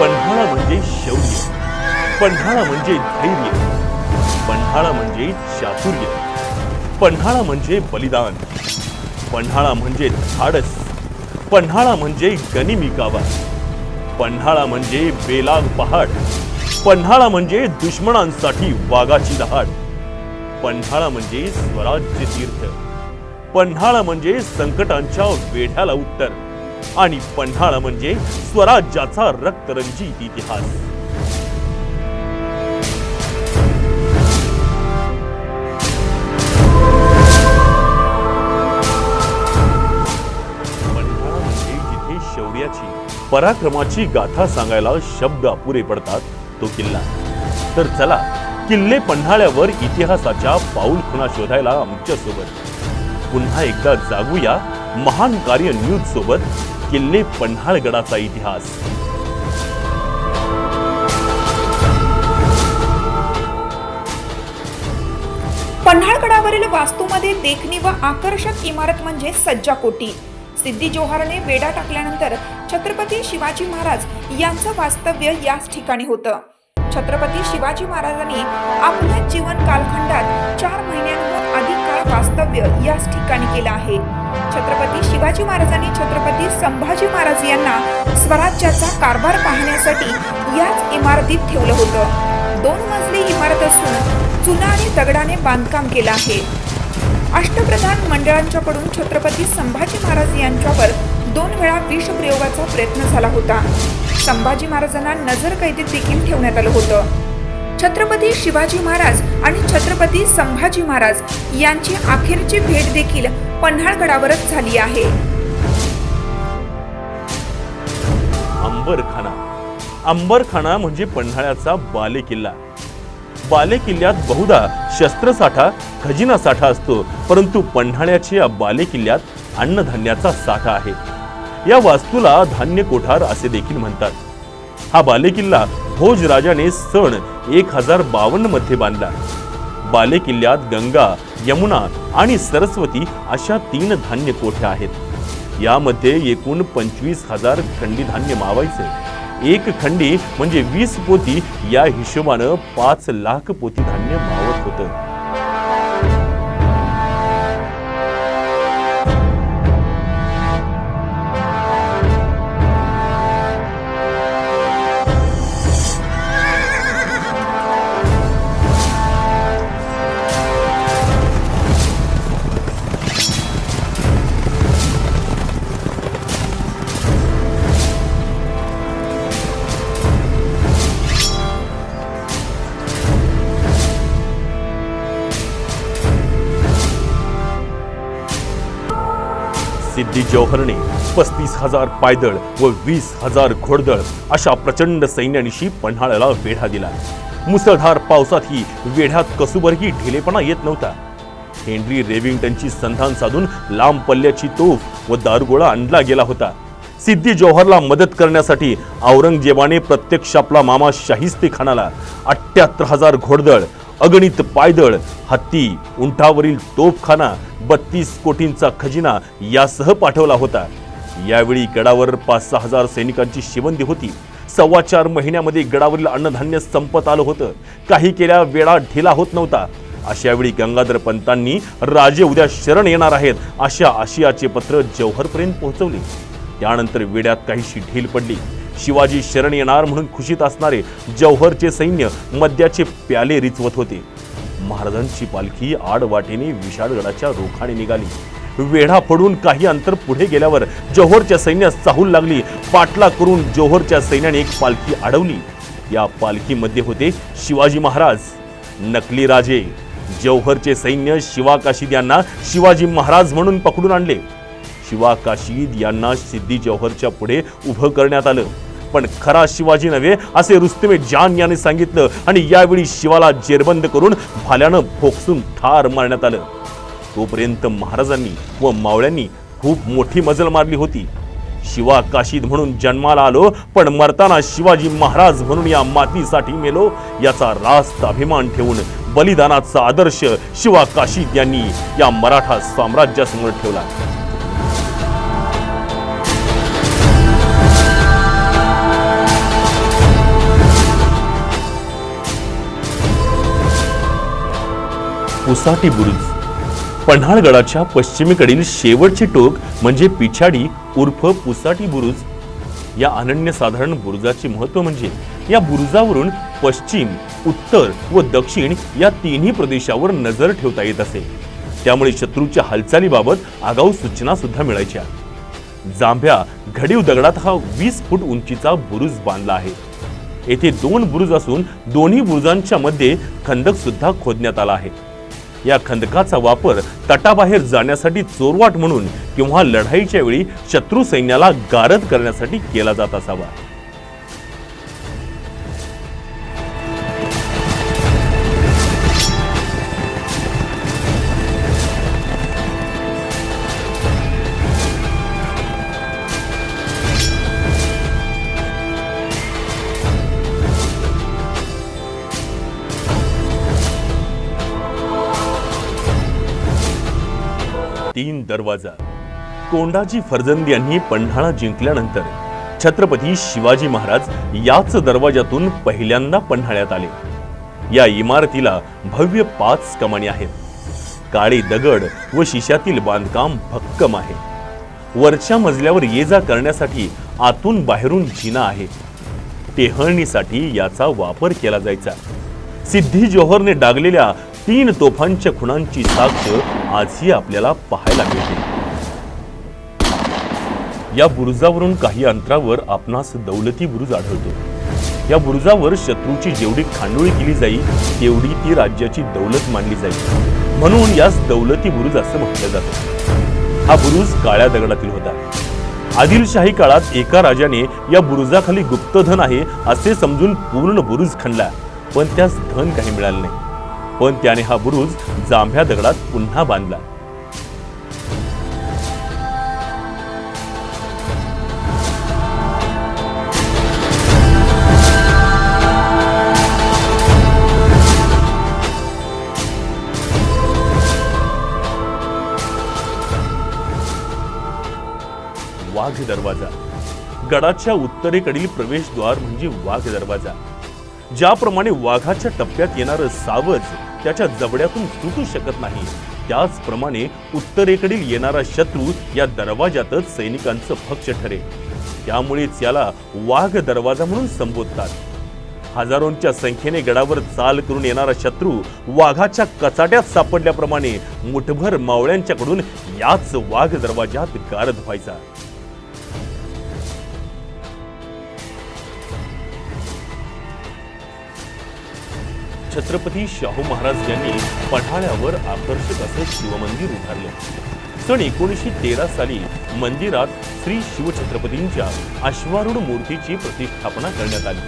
पन्हाळा म्हणजे शौर्य. पन्हाळा म्हणजे धैर्य. पन्हाळा म्हणजे चातुर्य. पन्हाळा म्हणजे बलिदान. पन्हाळा म्हणजे धाडस. पन्हाळा म्हणजे गनिमी गावा. पन्हाळा म्हणजे बेलाग पहाड. पन्हाळा म्हणजे दुश्मनांसाठी वाघाची दहाड. पन्हाळा म्हणजे स्वराज्य तीर्थ. पन्हाळा म्हणजे संकटांच्या वेढ्याला उत्तर. आणि पन्हाळा म्हणजे स्वराज्याचा रक्तरंजित इतिहास. म्हणजे जिथे शौर्याची पराक्रमाची गाथा सांगायला शब्द अपुरे पडतात तो किल्ला. तर चला किल्ले पन्हाळ्यावर इतिहासाच्या पाऊल खुणा शोधायला आमच्यासोबत. पुन्हा एकदा जागूया महान कार्य न्यूज सोबत किल्ले पन्हाळगडाचा इतिहास. पन्हाळगडावरील वास्तूमध्ये देखणी व आकर्षक इमारत म्हणजे सज्जा कोटी. सिद्धी जोहरने वेढा टाकल्यानंतर छत्रपती शिवाजी महाराज यांचं वास्तव्य याच ठिकाणी होतं. छत्रपती शिवाजी महाराजांनी आपल्या जीवन कालखंडात चार महिन्यांहून अधिक काळ वास्तव्य याच ठिकाणी केलं आहे. छत्रपती शिवाजी महाराजांनी छत्रपती संभाजी महाराज यांना स्वराज्याचा कारभार पाहण्यासाठी याच इमारतीत ठेवलं होतं. दोन मजली इमारत असून चुना आणि दगडाने बांधकाम केलं आहे. अष्टप्रधान मंडळांच्याकडून छत्रपती संभाजी महाराज यांच्यावर दोन वेळा विषप्रयोगाचा प्रयत्न झाला होता. संभाजी महाराजांना नजर कैदेत देखील ठेवण्यात आलं होतं. छत्रपती शिवाजी महाराज आणि छत्रपती संभाजी महाराज यांची अखेरची भेट देखील पन्हाळगडावरच झाली आहे. अंबरखाना. अंबरखाना म्हणजे पन्हाळ्याचा बालेकिल्ला. बाले किल्ल्यात बहुधा शस्त्रसाठा खजिना साठा असतो परंतु पन्हाळ्याच्या बाले किल्ल्यात अन्नधान्याचा साठा आहे. या वास्तूला धान्य कोठार असे देखील म्हणतात. हा बाले किल्ला भोज राजाने सण एक हजार बावन्नमध्ये बांधला. बाले किल्ल्यात गंगा यमुना आणि सरस्वती अशा तीन धान्य कोठ्या आहेत? यामध्ये एकूण पंचवीस हजार खंडी धान्य मावायचे. एक खंडी म्हणजे वीस पोती या हिशोबानं पाच लाख पोती धान्य मावत होतं. सिद्धी जौहरने पस्तीस हजार पायदळ व वीस हजार घोडदळ अशा प्रचंड सैन्यानिशी पन्हाळ्याला वेढा दिला. मुसळधार पावसातही वेढ्यात कसुबरही ढिलेपणा येत नव्हता. हेनरी रेविंग्टनची संधान साधून लांब पल्ल्याची तोफ व दारुगोळा आणला गेला होता. सिद्धी जौहरला मदत करण्यासाठी औरंगजेबाने प्रत्यक्ष आपला मामा शाहिस्ती खानाला अठ्ठ्याहत्तर हजार घोडदळ अगणित पायदळ हत्ती उंटावरील तोफखाना बत्तीस कोटींचा खजिना यासह पाठवला होता. यावेळी गडावर पाच सहा हजार सैनिकांची शिबंदी होती. सव्वा चार महिन्यामध्ये गडावरील अन्नधान्य संपत आलं होतं. काही केल्या वेळा ढिला होत नव्हता. अशा वेळी गंगाधर पंतांनी राजे उद्या शरण येणार आहेत अशा आशियाचे पत्र जौहरपर्यंत पोहोचवले. त्यानंतर वेड्यात काहीशी ढील पडली. शिवाजी शरण येणार म्हणून खुशीत असणारे जौहरचे सैन्य मद्याचे प्याले रिचवत होते. महाराजांची पालखी आडवाटेने विशाळगडाच्या रोखाने निघाली. वेढा पडून काही अंतर पुढे गेल्यावर जोहरच्या सैन्यास चाहूल लागली. पाटला करून जोहरच्या सैन्याने एक पालखी अडवली या पालखीमध्ये होते शिवाजी महाराज. नकली राजे. जौहरचे सैन्य शिवा काशीद यांना शिवाजी महाराज म्हणून पकडून आणले. शिवा काशीद यांना सिद्धी जौहरच्या पुढे उभं करण्यात आलं. पण खरा शिवाजी नव्हे असे रुस्तमे जान यांनी सांगितलं. आणि यावेळी शिवाला जेरबंद करून भाल्यानं भोकसून ठार मारण्यात आलं. तोपर्यंत महाराजांनी व मावळ्यांनी खूप मोठी मजल मारली होती. शिवा काशीद म्हणून जन्माला आलो पण मरताना शिवाजी महाराज म्हणून या मातीसाठी मेलो याचा रास्त अभिमान ठेवून बलिदानाचा आदर्श शिवा काशीद यांनी या मराठा साम्राज्यासमोर ठेवला. पुसाटी बुरुज. पन्हाळगडाच्या पश्चिमेकडील शेवटचे टोक म्हणजे पिछाडी उर्फ पुसाटी बुरुज. या अनन्यसाधारण बुरुजाचे महत्त्व म्हणजे या बुरुजावरून पश्चिम उत्तर व दक्षिण या तिन्ही प्रदेशावर नजर ठेवता येत असे. त्यामुळे शत्रूच्या हालचालीबाबत आगाऊ सूचना सुद्धा मिळायच्या. जांभ्या घडीव दगडात हा वीस फूट उंचीचा बुरुज बांधला आहे. येथे दोन बुरुज असून दोन्ही बुरुजांच्या मध्ये खंदक सुद्धा खोदण्यात आला आहे. या खंदकाचा वापर तटाबाहेर जाण्यासाठी चोरवाट म्हणून किंवा लढाईच्या वेळी शत्रू सैन्याला गारद करण्यासाठी केला जात असावा. तीन दरवाजा. कोंडाजी फर्जंद यांनी पन्हाळा जिंकल्यानंतर छत्रपती शिवाजी महाराज याच दरवाजातून पहिल्यांदा पन्हाळ्यात आले. या इमारतीला भव्य पाच कमानी आहेत. काळे दगड व शिशातील बांधकाम भक्कम आहे. वरच्या मजल्यावर ये जा करण्यासाठी आतून बाहेरून जिना आहे. टेहळणीसाठी याचा वापर केला जायचा. सिद्धी जोहरने डागलेल्या तीन तोफांच्या खुणांची साक्ष आजही आपल्याला पाहायला मिळते. या बुरुजावरून काही अंतरावर आपणास दौलती बुरुज आढळतो. या बुरुजावर शत्रूची जेवढी खांडोळी केली जाईल तेवढी ती राज्याची दौलत मानली जाईल. म्हणून यास दौलती बुरुज असं म्हटलं जातं. हा बुरुज काळ्या दगडातील होता. आदिलशाही काळात एका राजाने या बुरुजाखाली गुप्तधन आहे असे समजून पूर्ण बुरुज खणला. पण त्यास धन काही मिळालं नाही. पण त्याने हा बुरुज जांभ्या दगडात पुन्हा बांधला. वाघ दरवाजा. गडाच्या उत्तरेकडील प्रवेशद्वार म्हणजे वाघ दरवाजा. ज्याप्रमाणे वाघाच्या टप्प्यात येणारं सावज त्याच्या जबड्यातून सुटू शकत नाही. त्याचप्रमाणे उत्तरेकडील येणारा शत्रू या दरवाजातच सैनिकांचं भक्ष ठरे त्यामुळेच याला वाघ दरवाजा म्हणून संबोधतात. हजारोंच्या संख्येने गडावर चाल करून येणारा शत्रू वाघाच्या कचाट्यात सापडल्याप्रमाणे मुठभर मावळ्यांच्याकडून याच वाघ दरवाजात गारद व्हायचा. छत्रपती शाहू महाराज यांनी पठाळ्यावर आकर्षक असे शिवमंदिर उभारले. सन एकोणीसशे तेरा साली मंदिरात श्री शिवछत्रपतींच्या अश्वारूढ मूर्तीची प्रतिष्ठापना करण्यात आली.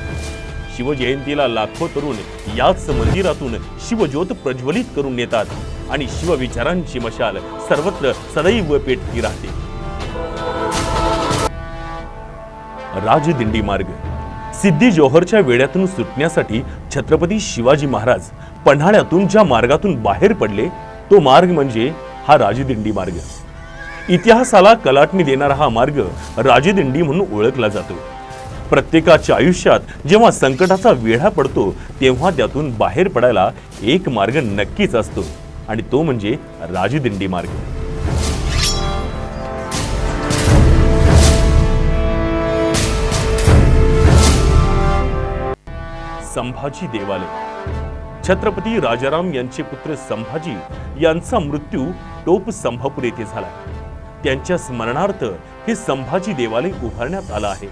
शिवजयंतीला लाखो तरुण याच मंदिरातून शिवज्योत प्रज्वलित करून नेतात आणि शिवविचारांची मशाल सर्वत्र सदैव पेटती राहते. राजदिंडी मार्ग सिद्धी जोहरच्या वेड्यातून सुटण्यासाठी छत्रपती शिवाजी महाराज पन्हाळ्यातून ज्या मार्गातून बाहेर पडले तो मार्ग म्हणजे हा राजदिंडी मार्ग. इतिहासाला कलाटणी देणारा हा मार्ग राजदिंडी म्हणून ओळखला जातो. प्रत्येकाच्या आयुष्यात जेव्हा संकटाचा वेढा पडतो तेव्हा त्यातून बाहेर पडायला एक मार्ग नक्कीच असतो आणि तो म्हणजे राजदिंडी मार्ग. संभाजी देवालय. छत्रपती राजाराम यांचे पुत्र संभाजी यांचा मृत्यू टोप संभापूर येथे झाला. त्यांच्या स्मरणार्थ हे संभाजी देवालय उभारण्यात आलं आहे.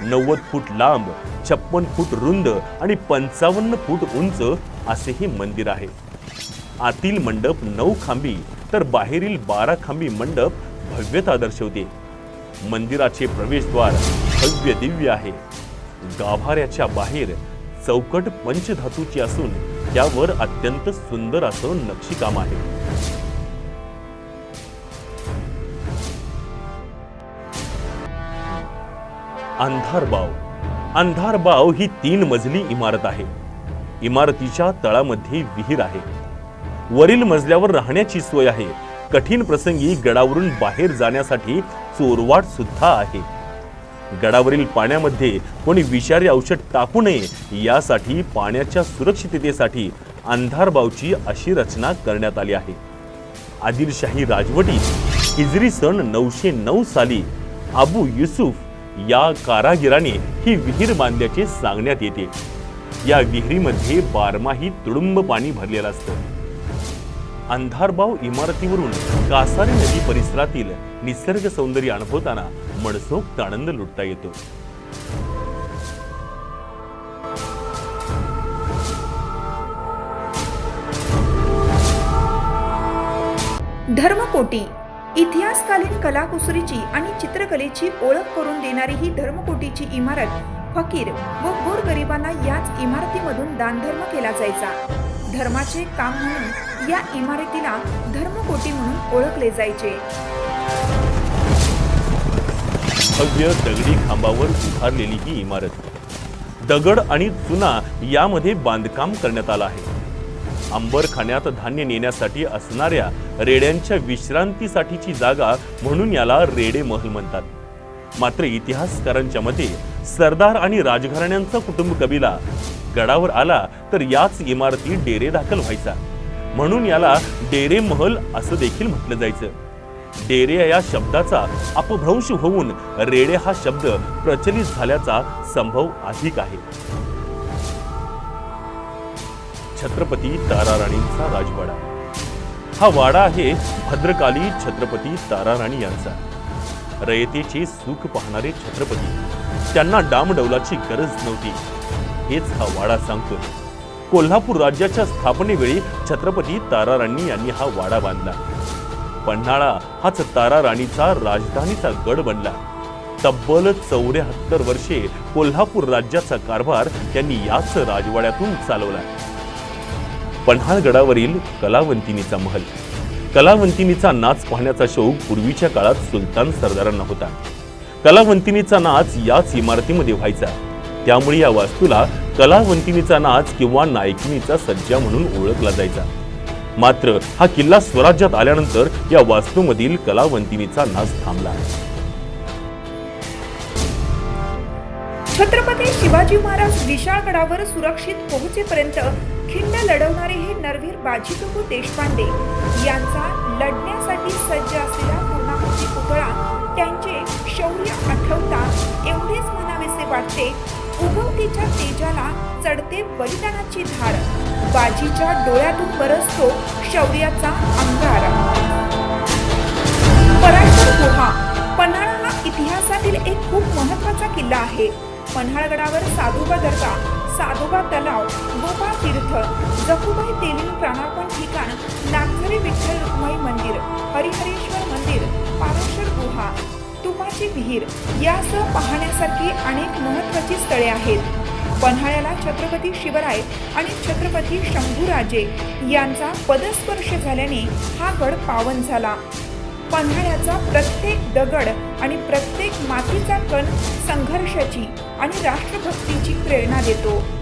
नव्वद फूट लांब छप्पन फूट रुंद आणि पंचावन्न फूट उंच असे हे मंदिर आहे. आतील मंडप नऊ खांबी तर बाहेरील बारा खांबी मंडप भव्यता दर्शवते. मंदिराचे प्रवेशद्वार भव्य दिव्य आहे. गाभाऱ्याच्या बाहेर चौकट पंचधातूची असून त्यावर अत्यंत सुंदर असं नक्षीकाम आहे. अंधारबाव. अंधारबाव ही तीन मजली इमारत आहे. इमारतीच्या तळामध्ये विहीर आहे. वरील मजल्यावर राहण्याची सोय आहे. कठीण प्रसंगी गडावरून बाहेर जाण्यासाठी चोरवाट सुद्धा आहे. गडावरील पाण्यामध्ये कोणी विषारी औषध टाकू नये यासाठी पाण्याच्या सुरक्षिततेसाठी अंधारबावची अशी रचना करण्यात आली आहे. आदिलशाही राजवटीत हिजरी सन नऊशे नऊ साली अबू युसुफ या कारागिराने ही विहीर बांधल्याचे सांगण्यात येते. या विहिरीमध्ये बारमाही तुडुंब पाणी भरलेलं असतं. अंधारबाव इमारतीवरून कासारी नदी परिसरातील निसर्ग सौंदर्य अनुभवताना मनसोक्त आनंद लुटता येतो. धर्मकोटी इतिहासकालीन कलाकुसरीची आणि चित्रकलेची ओळख करून देणारी ही धर्मकोटीची इमारत फकीर व गोरगरिबांना याच इमारतीमधून दानधर्म केला जायचा. धर्माचे काम म्हणून या इमारतीला धर्मकोटी म्हणून ओळखले जायचे. भव्य दगडी खांबावर उभारलेली ही इमारत. दगड आणि चुना यामध्ये बांधकाम करण्यात आलं आहे. आंबरखान्यात धान्य नेण्यासाठी असणाऱ्या रेड्यांच्या विश्रांतीसाठीची जागा म्हणून याला रेडे महल म्हणतात. मात्र इतिहासकारांच्या मते सरदार आणि राजघराण्यांचा कुटुंब कबिला गडावर आला तर याच इमारती डेरे दाखल व्हायचा. म्हणून याला डेरे महल असं देखील म्हटलं जायचं. डेरे या शब्दाचा अपभ्रंश होऊन रेडे हा शब्द प्रचलित झाल्याचा संभव अधिक आहे. छत्रपती ताराराणींचा राजवाडा. हा वाडा आहे भद्रकाली छत्रपती ताराराणी यांचा. रयतेचे सुख पाहणारे छत्रपती. त्यांना डामडौलाची गरज नव्हती. हेच हा वाडा सांगतो. कोल्हापूर राज्याच्या स्थापनेवेळी छत्रपती ताराराणी यांनी हा वाडा बांधला. पन्हाळा हाच तारा राणीचा राजधानीचा गड बनला. तब्बल चौऱ्याहत्तर वर्षे कोल्हापूर राज्याचा कारभार त्यांनी याच राजवाड्यातून चालवला. पन्हाळगडावरील कलावंतिनीचा महल. कलावंतिनीचा नाच पाहण्याचा शौक पूर्वीच्या काळात सुलतान सरदारांना होता. कलावंतिनीचा नाच याच इमारतीमध्ये व्हायचा. त्यामुळे या वास्तूला कलावंतिनीचा नाच किंवा नायकिनीचा सज्जा म्हणून ओळखला जायचा. मात्र हा किल्ला स्वराज्यात आल्यानंतर या वास्तूमधील कलावंतिनीचा नाच थांबला छत्रपती शिवाजी महाराज विशाळगडावर सुरक्षित पोहोचेपर्यंत खिंड लढवणारे हे नरवीर बाजीप्रभू देशपांडे यांचा लढण्यासाठी सज्ज असलेला पूर्णाकृती पुतळा त्यांचे शौर्य आठवता एवढेच म्हणावेसे वाटते. उगवतीच्या तेजाला चढते बलिदानाची धार बाजीच्या डोळ्यातून बरसतो शौर्याचा अंगारा पराशर गुहा पन्हाळा हा इतिहासातील एक खूप महत्त्वाचा किल्ला आहे. पन्हाळगडावर साधोबा दर्गा साधोबा तलाव गोपाळ तीर्थ जखुबाई तेलीन प्राणार्पण ठिकाण नागझरी विठ्ठल रुक्माई मंदिर हरिहरेश्वर मंदिर पारेश्वर गुहा तुपाची विहीर यासह पाहण्यासारखी अनेक महत्वाची स्थळे आहेत. पन्हाळ्याला छत्रपती शिवराय आणि छत्रपती शंभूराजे यांचा पदस्पर्श झाल्याने हा गड पावन झाला. पन्हाळ्याचा प्रत्येक दगड आणि प्रत्येक मातीचा कण संघर्षाची आणि राष्ट्रभक्तीची प्रेरणा देतो.